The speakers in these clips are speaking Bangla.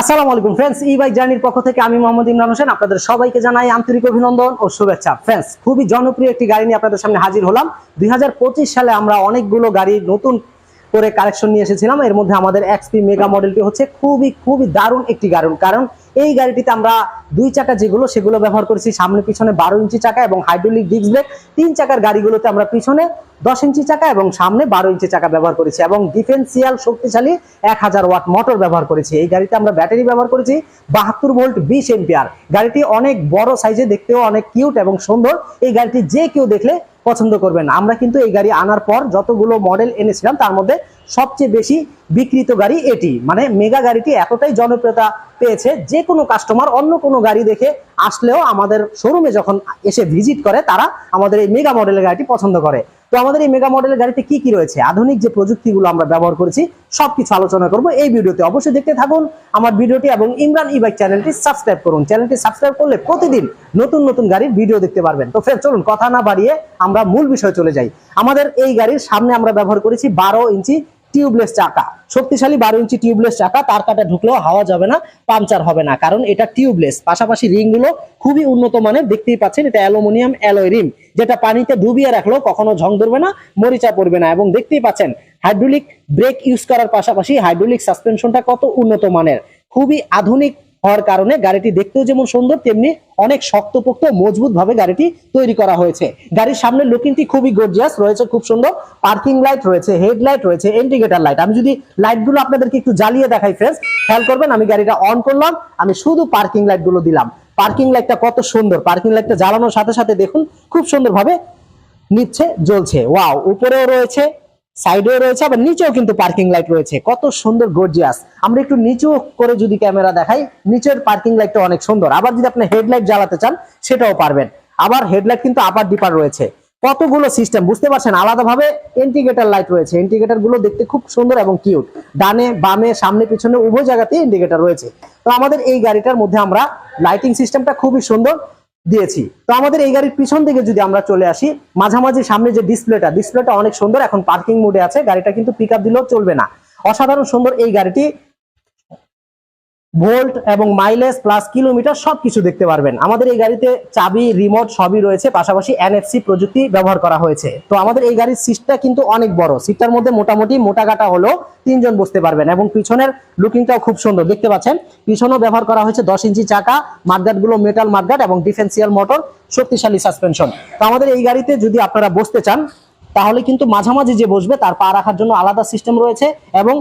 আসসালামু আলাইকুম ফ্রেন্ডস ই বাইক জার্নির পক্ষ থেকে আমি মোহাম্মদ ইমরান হোসেন। আপনাদের সবাইকে জানাই আন্তরিক অভিনন্দন ও শুভেচ্ছা। ফ্রেন্ডস খুবই জনপ্রিয় একটি গাড়ি নিয়ে আপনাদের সামনে হাজির হলাম। দুই হাজার পঁচিশ সালে আমরা অনেকগুলো গাড়ি নতুন করে কালেকশন নিয়ে এসেছিলাম। এর মধ্যে আমাদের এক্সপি মেগা মডেলটি হচ্ছে খুবই খুবই দারুণ একটি গাড়ি। কারণ এই গাড়িটিতে আমরা দুই চাকা যেগুলো, সেগুলো ব্যবহার করেছি। সামনে, পিছনে বারো ইঞ্চি চাকা এবং হাইড্রোলিক ডিস্ক ব্রেক তিন চাকার গাড়িগুলোতে আমরা পিছনে দশ ইঞ্চি চাকা এবং সামনে বারো ইঞ্চি চাকা ব্যবহার করেছি এবং ডিফেন্সিয়াল শক্তিশালী এক হাজার ওয়াট মোটর ব্যবহার করেছি। এই গাড়িতে আমরা ব্যাটারি ব্যবহার করেছি বাহাত্তর ভোল্ট বিশ এম্পিয়ার গাড়িটি অনেক বড় সাইজে দেখতেও অনেক কিউট এবং সুন্দর। এই গাড়িটি যে কেউ দেখলে পছন্দ করবেন। আমরা কিন্তু এই গাড়ি আনার পর যতগুলো মডেল এনেছিলাম, তার মধ্যে সবচেয়ে বেশি বিক্রিত গাড়ি এটি। মানে মেগা গাড়িটি এতটাই জনপ্রিয়তা পেয়েছে, যে কোনো কাস্টমার অন্য কোনো গাড়ি দেখে আসলেও আমাদের শোরুমে যখন এসে ভিজিট করে, তারা আমাদের এই মেগা মডেলের গাড়িটি পছন্দ করে। তো আমাদের এই মেগা মডেলের গাড়িতে কি কি রয়েছে? আধুনিক যে প্রযুক্তিগুলো আমরা ব্যবহার করেছি, সবকিছু আলোচনা করব। এই ভিডিওতে অবশ্যই দেখতে থাকুন, আমার ভিডিওটি এবং ইমরান ই বাইক চ্যানেলটি সাবস্ক্রাইব করুন। চ্যানেলটি সাবস্ক্রাইব করলে প্রতিদিন নতুন নতুন গাড়ির ভিডিও দেখতে পারবেন। তো ফ্রেন্ড চলুন, কথা না বাড়িয়ে আমরা মূল বিষয়ে চলে যাই। আমাদের এই গাড়ির সামনে আমরা ব্যবহার করেছি বারো ইঞ্চি টিউবলেস চাকা। শক্তিশালী বারো ইঞ্চি টিউবলেস চাকা, তার কাটা ঢুকলেও হাওয়া যাবে না, পাংচার হবে না, কারণ এটা টিউবলেস পাশাপাশি রিংগুলো খুবই উন্নত মানের, দেখতেই পাচ্ছেন, এটা অ্যালুমিনিয়াম অ্যালয় রিম যেটা পানিতে ডুবিয়ে রাখলেও কখনো ঝং ধরবে না, মরিচা পড়বে না, এবং দেখতেই পাচ্ছেন হাইড্রোলিক ব্রেক ইউজ করার পাশাপাশি হাইড্রোলিক সাসপেনশনটা কত উন্নত মানের। খুবই আধুনিক হওয়ার কারণে গাড়িটি দেখতেও যেমন সুন্দর, তেমনি অনেক শক্তপোক্ত মজবুত ভাবে গাড়িটি তৈরি করা হয়েছে। গাড়ির সামনের লুকিংটি খুবই গর্জিয়াস রয়েছে খুব সুন্দর। পার্কিং লাইট রয়েছে হেডলাইট রয়েছে ইন্ডিকেটর লাইট আমি যদি লাইটগুলো আপনাদেরকে একটু জ্বালিয়ে দেখাই ফ্রেন্ডস খেয়াল করবেন আমি গাড়িটা অন করলাম, আমি শুধু পার্কিং লাইটগুলো দিলাম। পার্কিং লাইটটা কত সুন্দর পার্কিং লাইটটা জ্বালানোর সাথে সাথে দেখুন, খুব সুন্দরভাবে নিচ্ছে, জ্বলছে। ওয়াও উপরেও রয়েছে সাইডেও রয়েছে, আবার নিচেও কিন্তু পার্কিং লাইট রয়েছে। কত সুন্দর গর্জিয়াস আমরা একটু নিচেও করে যদি ক্যামেরা দেখাই, নিচের পার্কিং লাইটটা অনেক সুন্দর। আবার যদি আপনি হেডলাইট জ্বালাতে চান, সেটাও পারবেন। আবার হেডলাইট কিন্তু আপার ডিপার রয়েছে। কতগুলো সিস্টেম বুঝতে পারছেন? আলাদাভাবে ইন্ডিকেটর লাইট রয়েছে। ইন্ডিকেটরগুলো দেখতে খুব সুন্দর এবং কিউট ডানে, বামে, সামনে, পিছনে, উভয় জায়গাতেই ইন্ডিকেটর রয়েছে। তো আমাদের এই গাড়িটার মধ্যে আমরা লাইটিং সিস্টেমটা খুবই সুন্দর। দিয়েছি। তো আমাদের এই গাড়ির পিছন দিকে যদি আমরা চলে আসি, মাঝামাঝি সামনে যে ডিসপ্লেটা ডিসপ্লেটা অনেক সুন্দর, এখন পার্কিং মোডে আছে, গাড়িটা কিন্তু পিক দিলেও চলবে না। অসাধারণ সুন্দর এই গাড়িটি ভোল্ট এবং মাইলেজ প্লাস কিলোমিটার সবকিছু দেখতে পারবেন। আমাদের এই গাড়িতে চাবি, রিমোট সবই রয়েছে, পাশাপাশি এনএফসি প্রযুক্তি ব্যবহার করা হয়েছে। তো আমাদের এই গাড়ির সিটটা কিন্তু অনেক বড়। সিটটার মধ্যে মোটামুটি মোটা কাটা হলো তিনজন বসতে পারবেন এবং পিছনের লুকিংটাও খুব সুন্দর। দেখতে পাচ্ছেন, পিছনেও ব্যবহার করা হয়েছে দশ ইঞ্চি চাকা মাঠগাটগুলো মেটাল মাঠগাট এবং ডিফেন্সিয়াল মোটর শক্তিশালী সাসপেনশন তো আমাদের এই গাড়িতে যদি আপনারা বসতে চান, তাহলে কিন্তু মাঝামাঝি যে বসবে, তার পা রাখার জন্য আলাদা সিস্টেম রয়েছে এবং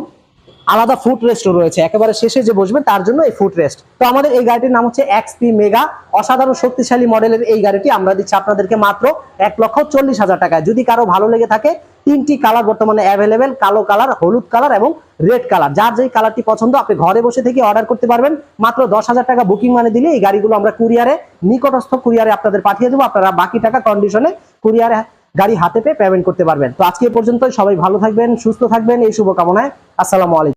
আলাদা ফুট রেস্টও রয়েছে। একেবারে শেষে যে বসবেন, তার জন্য এই ফুট রেস্ট তো আমাদের এই গাড়িটির নাম হচ্ছে এক্সপি মেগা অসাধারণ শক্তিশালী মডেলের এই গাড়িটি আমরা দিচ্ছি আপনাদেরকে মাত্র এক লক্ষ চল্লিশ হাজার টাকায়। যদি কারও ভালো লেগে থাকে, তিনটি কালার বর্তমানে অ্যাভেলেবেল কালো কালার হলুদ কালার এবং রেড কালার যার যেই কালারটি পছন্দ, আপনি ঘরে বসে থেকে অর্ডার করতে পারবেন। মাত্র দশ হাজার টাকা বুকিং মানে দিলে এই গাড়িগুলো আমরা কুরিয়ারে নিকটস্থ কুরিয়ারে আপনাদের পাঠিয়ে দেবো। আপনারা বাকি টাকা কন্ডিশনে কুরিয়ারে গাড়ি হাতে পেয়ে পেমেন্ট করতে পারবেন। তো আজকে পর্যন্ত সবাই ভালো থাকবেন, সুস্থ থাকবেন। এই শুভকামনায়। আসসালামু আলাইকুম।